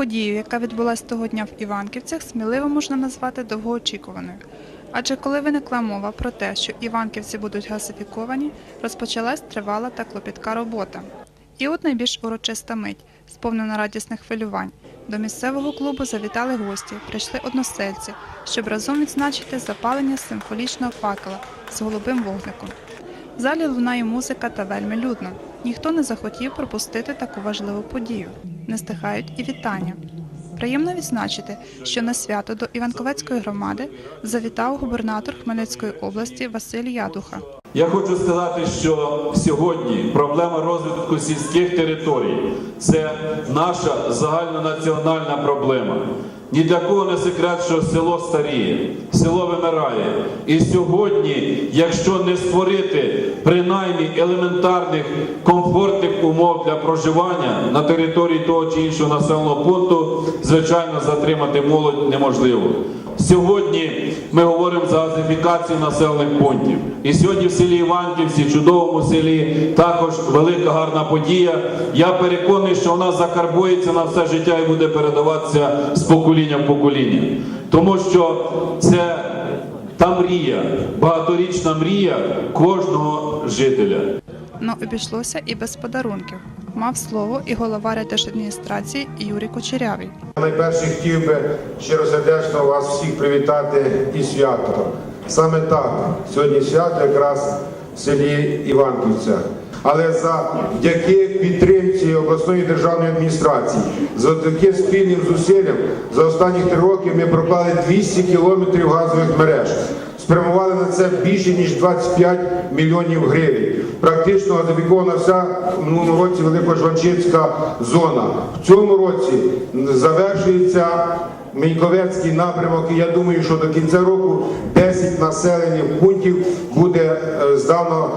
Подію, яка відбулася того дня в Іванківцях, сміливо можна назвати довгоочікуваною. Адже коли виникла мова про те, що Іванківці будуть газифіковані, розпочалась тривала та клопітка робота. І от найбільш урочиста мить, сповнена радісних хвилювань. До місцевого клубу завітали гості, прийшли односельці, щоб разом відзначити запалення симфолічного факела з голубим вогником. В залі лунає музика та вельми людно. Ніхто не захотів пропустити таку важливу подію. Не стихають і вітання. Приємно відзначити, що на свято до Іванковецької громади завітав губернатор Хмельницької області Василь Ядуха. Я хочу сказати, що сьогодні проблема розвитку сільських територій це наша загальнонаціональна проблема. Ні для кого не секрет, що село старіє, село вимирає. І сьогодні, якщо не створити принаймні елементарних комфортних умов для проживання на території того чи іншого населеного пункту, звичайно, затримати молодь неможливо. Сьогодні ми говоримо за газифікацію населених пунктів. І сьогодні в селі Іванківці, чудовому селі, також велика гарна подія. Я переконаний, що вона закарбується на все життя і буде передаватися з покоління в покоління. Тому що це та мрія, багаторічна мрія кожного жителя. Но обійшлося і без подарунків. Мав слово і голова райдержадміністрації Юрій Кучерявий. Найперше хотів би щиросердечно вас всіх привітати і свято. Саме так, сьогодні свято якраз в селі Іванківця. Але завдяки підтримці обласної державної адміністрації, завдяки спільним зусиллям за останні три роки ми проклали 200 кілометрів газових мереж. Спрямували на це більше ніж 25 мільйонів гривень. Практично газифікована вся в минулому році Великожванчинська зона. В цьому році завершується Міньковецький напрямок, і я думаю, що до кінця року 10 населених пунктів буде е, здано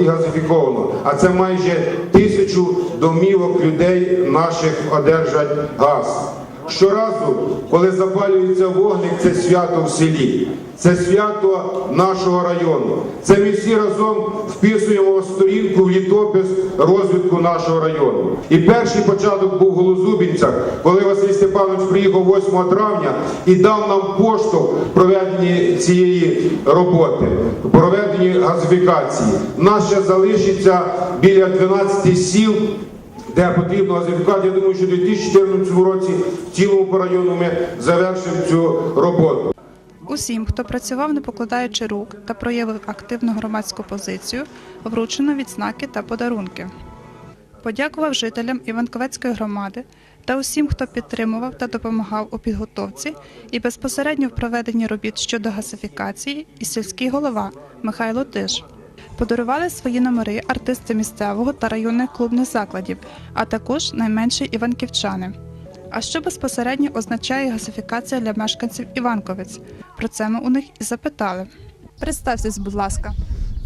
і газифіковано. А це майже тисячу домівок людей наших одержать газ. Щоразу, коли запалюється вогник, це свято в селі, це свято нашого району. Це ми всі разом вписуємо сторінку в літопис розвитку нашого району. І перший початок був в Голозубінцях, коли Василь Степанович приїхав 8 травня і дав нам поштовх проведенні цієї роботи, проведенні газифікації. Нас залишиться біля 12 сіл де потрібно газифікувати. Я думаю, що в 2014 році в цілому по району ми завершимо цю роботу. Усім, хто працював не покладаючи рук та проявив активну громадську позицію, вручено відзнаки та подарунки. Подякував жителям Іванковецької громади та усім, хто підтримував та допомагав у підготовці і безпосередньо в проведенні робіт щодо газифікації і сільський голова Михайло Тиш. Подарували свої номери артисти місцевого та районних клубних закладів, а також найменші іванківчани. А що безпосередньо означає газифікація для мешканців Іванковець? Про це ми у них і запитали. Представтесь, будь ласка.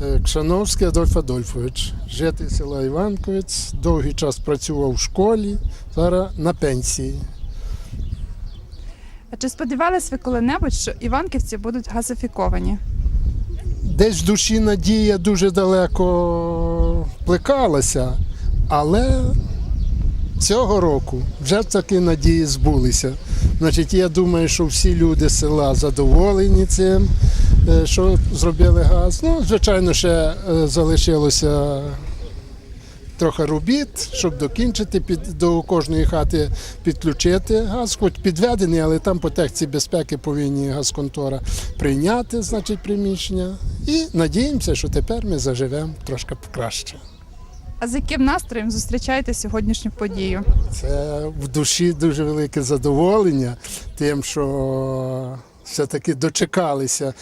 Е, Кшановський Адольф Адольфович, житель села Іванковець, довгий час працював в школі, зараз на пенсії. А чи сподівались ви коли-небудь, що іванківці будуть газифіковані? Десь в душі надія дуже далеко плекалася, але цього року вже таки надії збулися. Значить, я думаю, що всі люди села задоволені цим, е, що зробили газ. Ну, звичайно, ще е, залишилося трохи робіт, щоб докінчити під до кожної хати підключити газ, хоч підведений, але там по техніці безпеки повинні газконтора прийняти, значить, приміщення. І надіємося, що тепер ми заживемо трошки краще. А з яким настроєм зустрічаєте сьогоднішню подію? Це в душі дуже велике задоволення тим, що все-таки дочекалися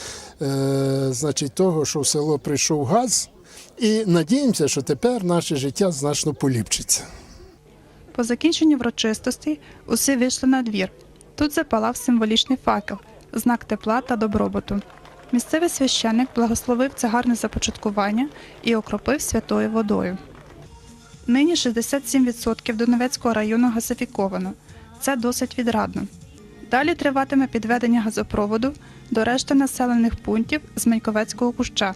е, значить, того, що в село прийшов газ. І надіємося, що тепер наше життя значно поліпшиться. По закінченню врочистостей усі вийшли на двір. Тут запалав символічний факел, знак тепла та добробуту. Місцевий священник благословив це гарне започаткування і окропив святою водою. Нині 67% Донецького району газифіковано. Це досить відрадно. Далі триватиме підведення газопроводу до решти населених пунктів з Меньковецького куща,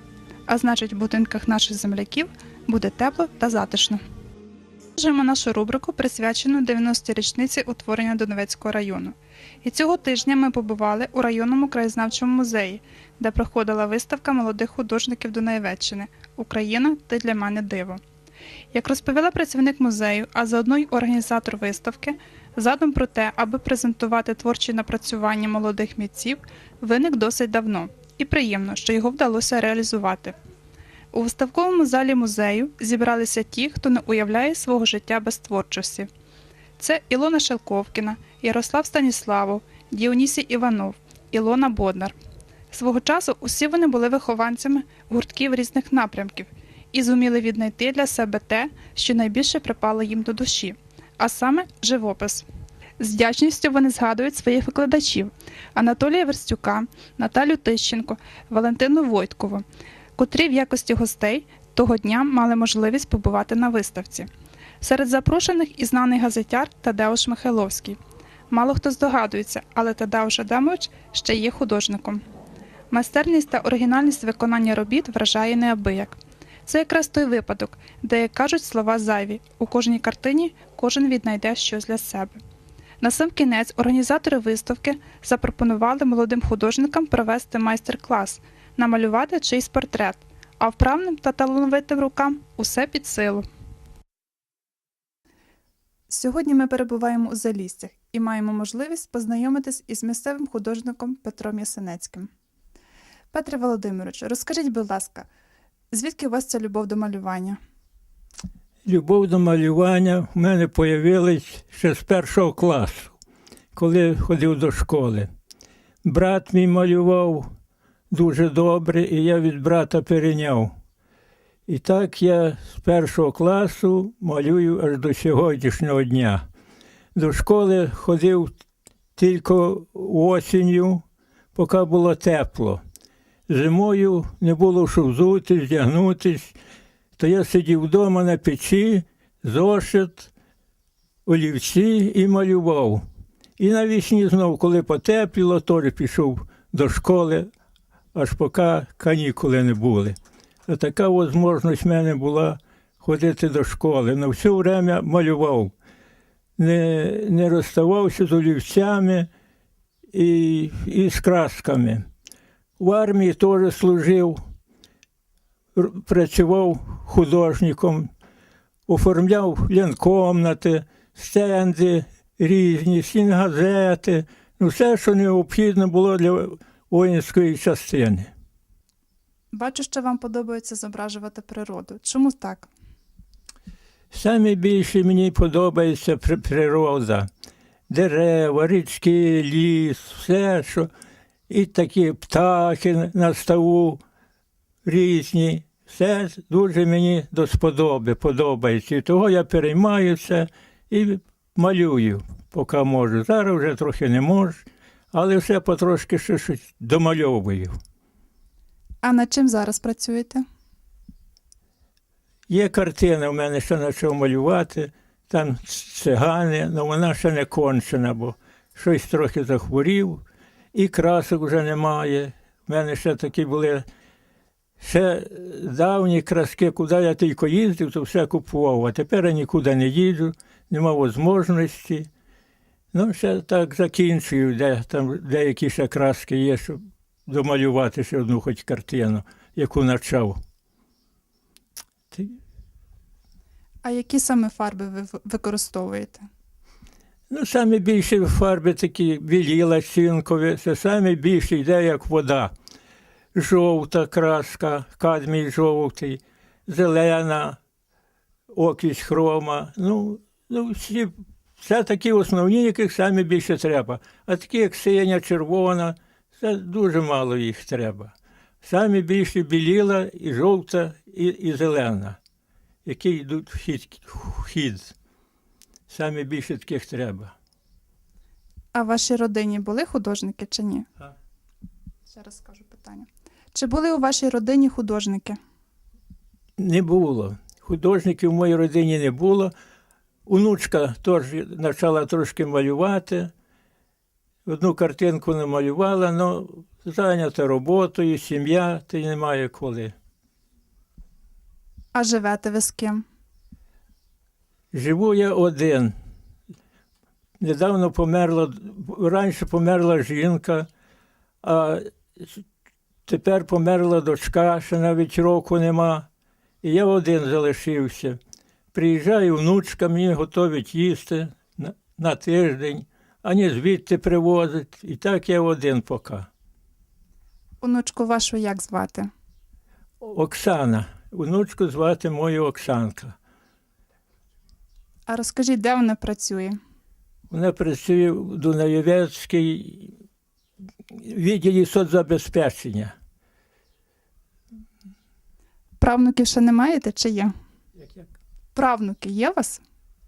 а значить, в будинках наших земляків буде тепло та затишно. Продовжуємо нашу рубрику, присвячену 90-й річниці утворення Донецького району. І цього тижня ми побували у районному краєзнавчому музеї, де проходила виставка молодих художників Дунаєвеччини Україна ти для мене диво. Як розповіла працівник музею, а заодно й організатор виставки, задум про те, аби презентувати творчі напрацювання молодих митців, виник досить давно, і приємно, що його вдалося реалізувати. У виставковому залі музею зібралися ті, хто не уявляє свого життя без творчості. Це Ілона Шелковкіна, Ярослав Станіславов, Діонісій Іванов, Ілона Боднар. Свого часу усі вони були вихованцями гуртків різних напрямків і зуміли віднайти для себе те, що найбільше припало їм до душі, а саме живопис. З вдячністю вони згадують своїх викладачів Анатолія Верстюка, Наталю Тищенко, Валентину Войткову, котрі в якості гостей того дня мали можливість побувати на виставці. Серед запрошених і знаний газетяр Тадеуш Михайловський. Мало хто здогадується, але Тадеуш Адамович ще є художником. Майстерність та оригінальність виконання робіт вражає неабияк. Це якраз той випадок, де, як кажуть слова зайві, у кожній картині кожен віднайде щось для себе. На сам кінець організатори виставки запропонували молодим художникам провести майстер-клас, намалювати чийсь портрет, а вправним та талановитим рукам усе під силу. Сьогодні ми перебуваємо у Залістях і маємо можливість познайомитись із місцевим художником Петром Ясенецьким. Петре Володимирович, розкажіть, будь ласка, звідки у вас ця любов до малювання? Любов до малювання в мене появилась ще з першого класу, коли ходив до школи. Брат мій малював дуже добре, і я від брата перейняв. І так я з першого класу малюю аж до сьогоднішнього дня. До школи ходив тільки осінню, поки було тепло. Зимою не було що взутись, вдягнутись, то я сидів вдома на печі, зошит, олівці і малював. І навесні знов, коли потепліло, теж пішов до школи, аж поки канікули не були. То така можливість в мене була ходити до школи. На все время малював. Не, не розставався з олівцями і, і з красками. В армії теж служив працював художником, оформляв лінкомнати, стенди різні, сінгазети, ну все, що необхідно було для воїнської частини. Бачу, що вам подобається зображувати природу. Чому так? Саме більше мені подобається природа. Дерева, річки, ліс, все, що і такі птахи на ставу різні. Все дуже мені до сподоби подобається. І того я переймаюся і малюю, поки можу. Зараз вже трохи не можу, але все потрошки ще щось домальовую. А над чим зараз працюєте? Є картина в мене, що почав малювати, там цигани, але вона ще не кончена, бо щось трохи захворів, і красок вже немає. У мене ще такі були ще давні краски, куди я тільки їздив, то все купував. А тепер я нікуди не їду, нема можливості. Ну, ще так закінчую, де там деякі ще краски є, щоб домалювати ще одну хоч картину, яку почав. А які саме фарби ви використовуєте? Ну, саме більше фарби такі білі цинкові, це саме більше йде як вода. Жовта краска, кадмій жовтий, зелена, окись хрома. Ну, ну всі, це такі основні, яких саме більше треба. А такі, як синя, червона, це дуже мало їх треба. Саме більше біліла і жовта, і, і зелена, які йдуть в хід. Саме більше таких треба. А в вашій родині були художники чи ні? Так. Ще раз скажу питання. Чи були у вашій родині художники? Не було. Художників в моїй родині не було. Онучка теж почала трошки малювати. Одну картинку намалювала, але зайнята роботою, сім'я, й немає коли. А живете ви з ким? Живу я один. Недавно померла, раніше померла жінка, а тепер померла дочка, ще навіть року нема. І я один залишився. Приїжджає внучка, мені готовить їсти на, на тиждень, ані звідти привозить. І так я один поки. Онучку вашу як звати? Оксана. Внучку звати мою Оксанка. А розкажіть, де вона працює? Вона працює в Дунаєвецькій відділі соцзабезпечення. Правнуків ще не маєте чи є? Правнуки є у вас?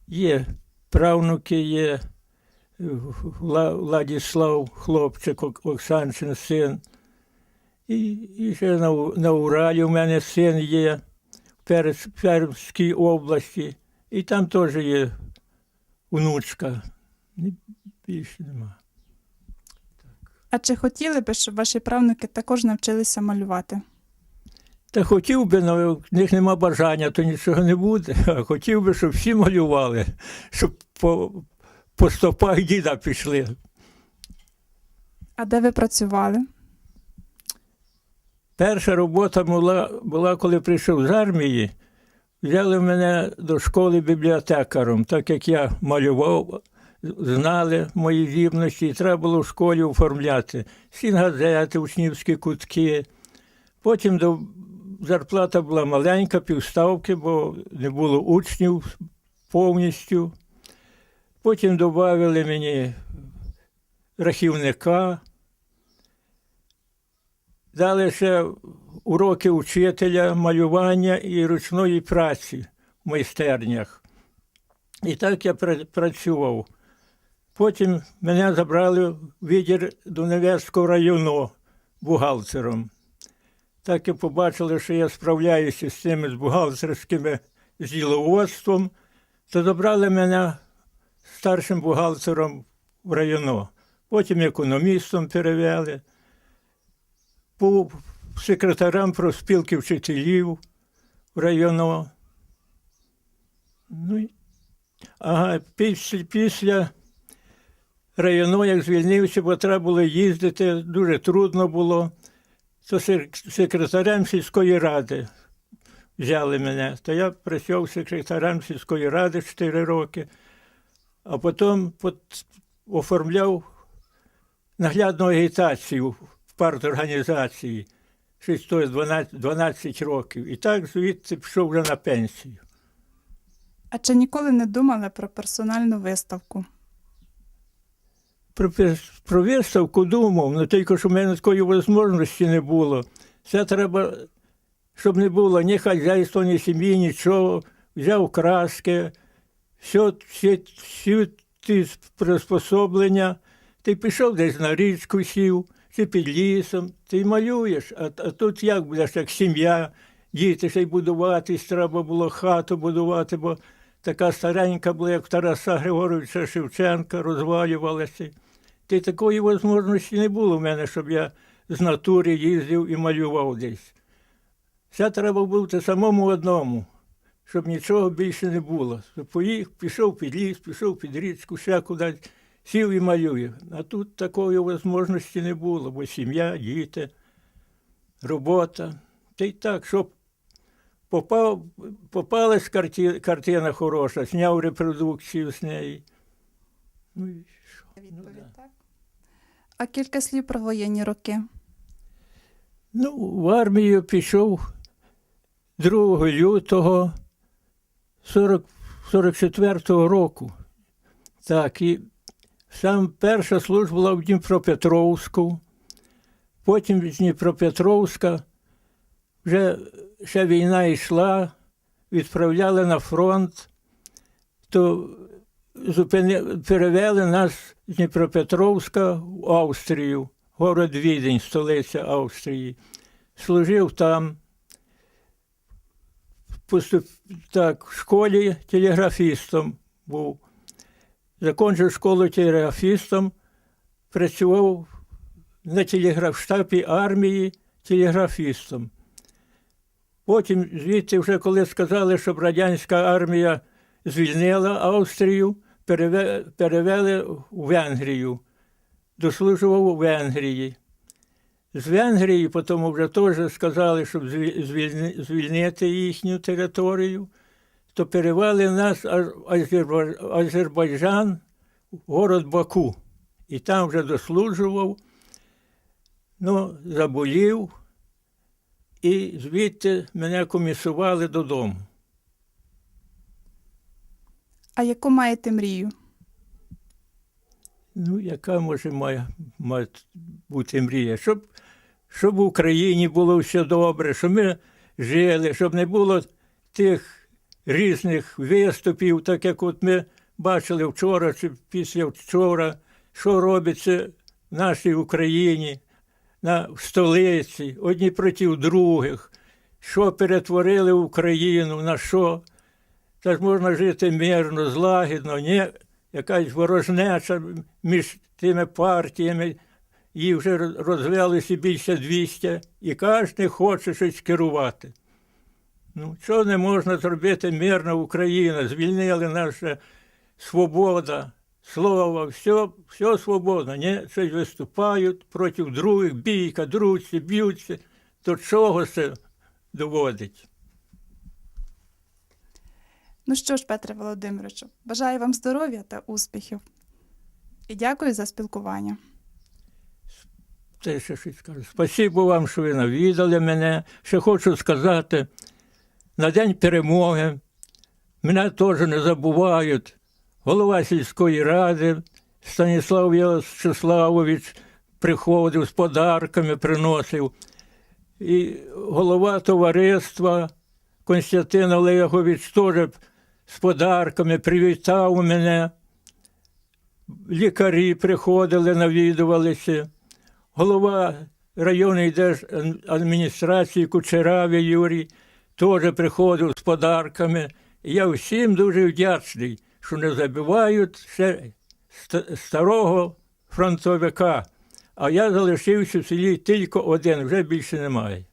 Є правнуки, є Вла- Владіслав, хлопчик, Ок- Оксанчин син. І, і ще на, на Уралі у мене син є в Пермській області. І там теж є внучка. Більше нема. А чи хотіли би, щоб ваші правнуки також навчилися малювати? Та хотів би, але в них нема бажання, то нічого не буде. А хотів би, щоб всі малювали, щоб по, по стопах діда пішли. А де ви працювали? Перша робота була, була, коли прийшов з армії. Взяли мене до школи бібліотекаром, так як я малював, знали мої здібності, і треба було в школі оформляти сінгазети, учнівські кутки. Потім до, зарплата була маленька, півставки, бо не було учнів повністю. Потім додали мені рахівника. Дали ще уроки вчителя малювання і ручної праці в майстернях. І так я працював. Потім мене забрали в відділ Донецького району бухгалтером. Так і побачили, що я справляюся з цими з бухгалтерськими діловодством, то забрали мене старшим бухгалтером в районо. Потім економістом перевели був секретарем профспілки вчителів району. Ну, ага, після, після району, як звільнився, бо треба було їздити, дуже трудно було, то секретарем сільської ради взяли мене. То я працював секретарем сільської ради 4 роки, а потім пот- оформляв наглядну агітацію в парторганізації. Щось то 12, 12 років. І так звідси пішов вже на пенсію. А чи ніколи не думали про персональну виставку? Про, про виставку думав, але тільки що в мене такої можливості не було. Це треба, щоб не було ні хазяйства, ні сім'ї, нічого. Взяв краски, все, всі, всі ті приспособлення. Ти пішов десь на річку сів, чи під лісом, ти малюєш. А, а тут як будеш, як сім'я, діти ще й будуватись, треба було хату будувати, бо така старенька була, як Тараса Григоровича Шевченка, розвалювалася. Ти такої можливості не було в мене, щоб я з натури їздив і малював десь. Це треба бути самому одному, щоб нічого більше не було. Поїх, пішов під ліс, пішов під річку, ще кудись, сів і малює. А тут такої можливості не було, бо сім'я, діти, робота. Та й так, щоб попав, попалась карті, картина хороша, зняв репродукцію з неї. Ну, і що? Відповідь так. А кілька слів про воєнні роки. Ну, в армію пішов 2 лютого 40, 44-го року. Так, і сам перша служба була в Дніпропетровську, потім з Дніпропетровська вже ще війна йшла, відправляли на фронт, то зупини, перевели нас з Дніпропетровська в Австрію, город Відень, столиця Австрії. Служив там. Поступ... Так, в школі телеграфістом був. Закончив школу телеграфістом, працював на телеграф штабі армії телеграфістом. Потім звідти, вже коли сказали, щоб радянська армія звільнила Австрію, перевели у Венгрію. Дослужував у Венгрії. З Венгрії потім вже теж сказали, щоб звільнити їхню територію, то перевели нас в Азербайджан, в город Баку. І там вже дослужував, ну, заболів, і звідти мене комісували додому. А яку маєте мрію? Ну, яка може має, має бути мрія? Щоб, щоб в Україні було все добре, щоб ми жили, щоб не було тих різних виступів, так як от ми бачили вчора чи після вчора, що робиться в нашій Україні, на столиці, одні проти других, що перетворили Україну, на що. Та ж можна жити мирно, злагідно, ні, якась ворожнеча між тими партіями, їх вже розвелося більше 200, і кожен хоче щось керувати. Ну, що не можна зробити мирна Україна? Звільнили наша свобода, слово, все, все свободно. Ні, щось виступають проти других, бійка, друзі, б'ються. До чого це доводить? Ну що ж, Петре Володимировичу, бажаю вам здоров'я та успіхів. І дякую за спілкування. Це ще щось скажу. Спасибо вам, що ви навідали мене. Ще хочу сказати, на День перемоги мене теж не забувають. Голова сільської ради Станіслав В'ячеславович приходив з подарками, приносив. І голова товариства Константин Олегович теж з подарками привітав мене. Лікарі приходили, навідувалися голова районної держадміністрації Кучераві Юрій теж приходив з подарками. Я всім дуже вдячний, що не забувають ще ста- старого фронтовика. А я залишився в селі тільки один, вже більше немає.